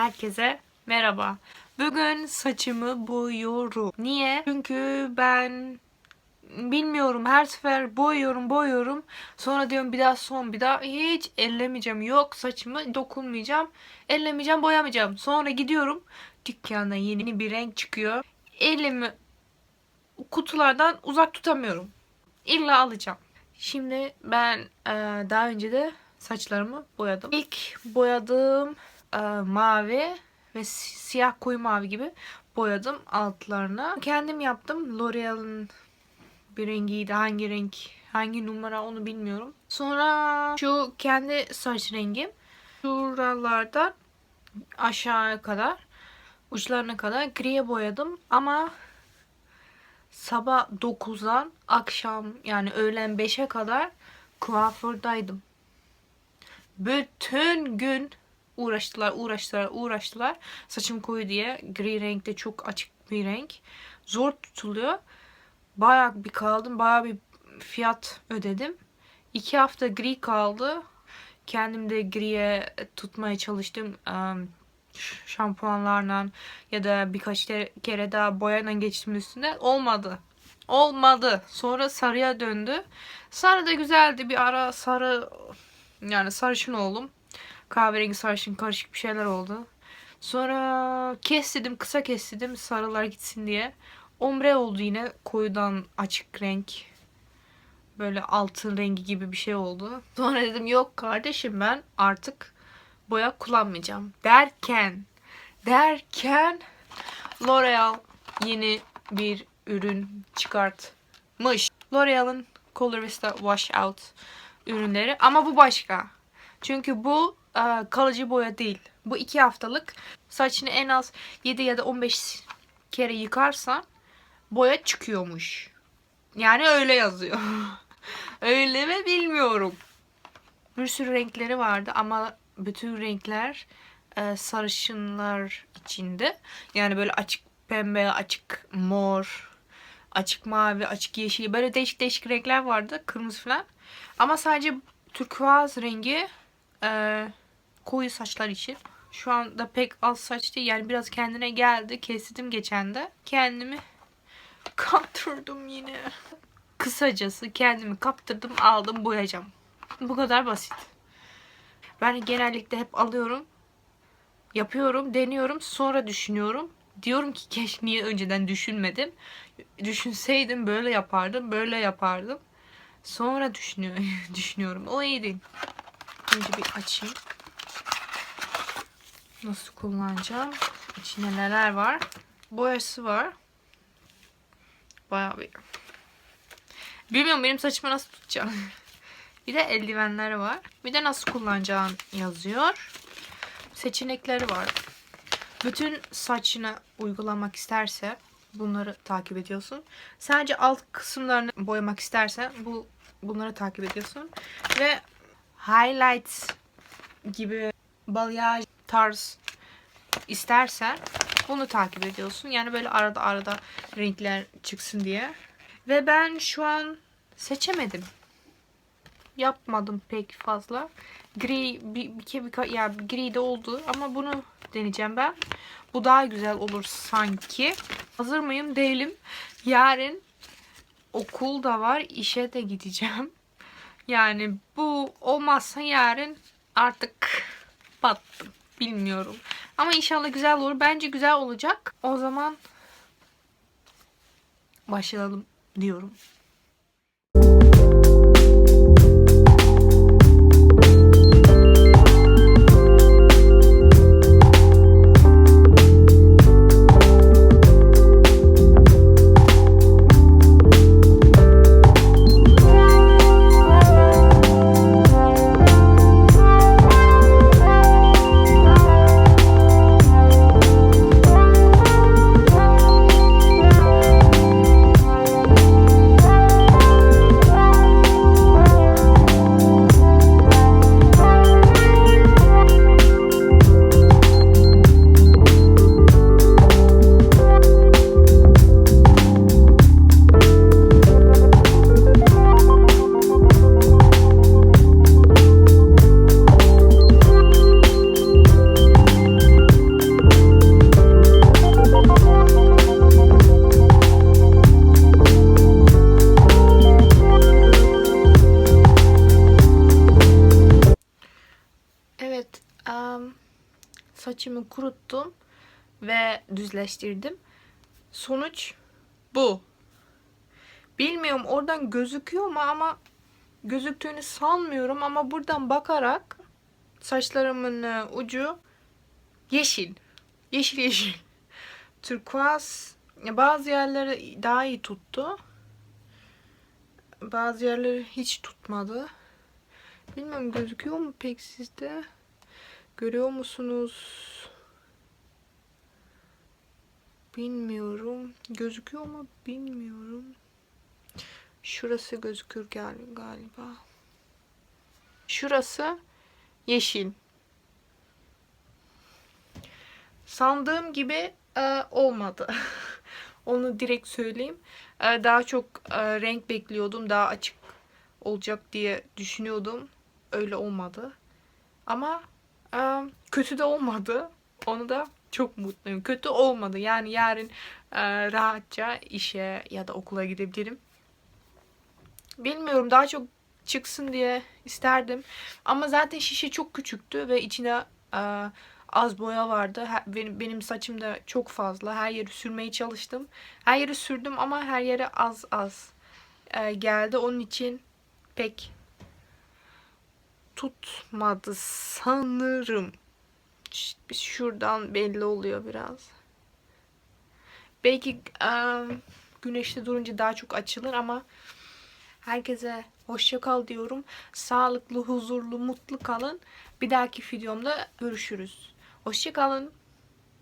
Herkese merhaba. Bugün saçımı boyuyorum. Niye? Çünkü ben bilmiyorum her sefer boyuyorum boyuyorum. Sonra diyorum bir daha son bir daha hiç ellemeyeceğim. Yok saçımı dokunmayacağım. Ellemeyeceğim boyamayacağım. Sonra gidiyorum dükkanda yeni bir renk çıkıyor. Elimi kutulardan uzak tutamıyorum. İlla alacağım. Şimdi ben daha önce de saçlarımı boyadım. İlk boyadığım e, mavi ve si- siyah koyu mavi gibi boyadım altlarına. Kendim yaptım. L'Oreal'ın bir rengiydi. Hangi renk, hangi numara onu bilmiyorum. Sonra şu kendi saç rengim. Şuralardan aşağıya kadar uçlarına kadar griye boyadım ama sabah 9'dan akşam yani öğlen 5'e kadar kuafördaydım. Bütün gün uğraştılar, uğraştılar, uğraştılar. Saçım koyu diye. Gri renkte çok açık bir renk. Zor tutuluyor. Bayağı bir kaldım. Bayağı bir fiyat ödedim. İki hafta gri kaldı. Kendim de griye tutmaya çalıştım. Şampuanlarla ya da birkaç kere daha boyayla geçtim üstüne. Olmadı. Olmadı. Sonra sarıya döndü. Sarı da güzeldi. Bir ara sarı yani sarışın oldum. Kahverengi sarışın karışık bir şeyler oldu. Sonra kes dedim kısa kes dedim sarılar gitsin diye. Ombre oldu yine koyudan açık renk. Böyle altın rengi gibi bir şey oldu. Sonra dedim yok kardeşim ben artık boya kullanmayacağım. Derken derken L'Oreal yeni bir ürün çıkartmış. L'Oreal'ın Color Vista Wash Out ürünleri ama bu başka. Çünkü bu e, kalıcı boya değil. Bu iki haftalık. Saçını en az 7 ya da 15 kere yıkarsan boya çıkıyormuş. Yani öyle yazıyor. öyle mi bilmiyorum. Bir sürü renkleri vardı ama bütün renkler e, sarışınlar içinde. Yani böyle açık pembe, açık mor, açık mavi, açık yeşil böyle değişik değişik renkler vardı. Kırmızı falan. Ama sadece turkuaz rengi e, koyu saçlar için. Şu anda pek az saç değil. Yani biraz kendine geldi. Kestim geçen de. Kendimi kaptırdım yine. Kısacası kendimi kaptırdım aldım boyayacağım. Bu kadar basit. Ben genellikle hep alıyorum. Yapıyorum, deniyorum, sonra düşünüyorum. Diyorum ki keşke niye önceden düşünmedim. Düşünseydim böyle yapardım, böyle yapardım. Sonra düşünüyor, düşünüyorum. O iyiydi. Önce bir açayım. Nasıl kullanacağım? İçinde neler var? Boyası var. Bayağı bir... Bilmiyorum benim saçımı nasıl tutacağım. bir de eldivenler var. Bir de nasıl kullanacağın yazıyor. Seçenekleri var. Bütün saçını uygulamak isterse bunları takip ediyorsun. Sadece alt kısımlarını boyamak istersen bu bunları takip ediyorsun. Ve highlights gibi balyaj tarz istersen bunu takip ediyorsun. Yani böyle arada arada renkler çıksın diye. Ve ben şu an seçemedim. Yapmadım pek fazla. Gri bir, bir, bir, ya gri de oldu ama bunu deneyeceğim ben. Bu daha güzel olur sanki. Hazır mıyım? Değilim. Yarın okul da var. işe de gideceğim. Yani bu olmazsa yarın artık battım. Bilmiyorum. Ama inşallah güzel olur. Bence güzel olacak. O zaman başlayalım diyorum. Kuruttum ve düzleştirdim. Sonuç bu. Bilmiyorum oradan gözüküyor mu ama gözüktüğünü sanmıyorum ama buradan bakarak saçlarımın e, ucu yeşil. Yeşil yeşil. Turkuaz bazı yerleri daha iyi tuttu. Bazı yerleri hiç tutmadı. Bilmiyorum gözüküyor mu pek sizde? Görüyor musunuz? Bilmiyorum. Gözüküyor mu bilmiyorum. Şurası gözükür gal- galiba. Şurası yeşil. Sandığım gibi e, olmadı. Onu direkt söyleyeyim. E, daha çok e, renk bekliyordum. Daha açık olacak diye düşünüyordum. Öyle olmadı. Ama e, kötü de olmadı. Onu da çok mutluyum. Kötü olmadı. Yani yarın e, rahatça işe ya da okula gidebilirim. Bilmiyorum daha çok çıksın diye isterdim. Ama zaten şişe çok küçüktü ve içine e, az boya vardı. Her- benim, benim saçım da çok fazla. Her yeri sürmeye çalıştım. Her yeri sürdüm ama her yere az az e, geldi. Onun için pek tutmadı sanırım. Şuradan belli oluyor biraz. Belki güneşte durunca daha çok açılır ama herkese hoşça kal diyorum. Sağlıklı, huzurlu, mutlu kalın. Bir dahaki videomda görüşürüz. Hoşça kalın.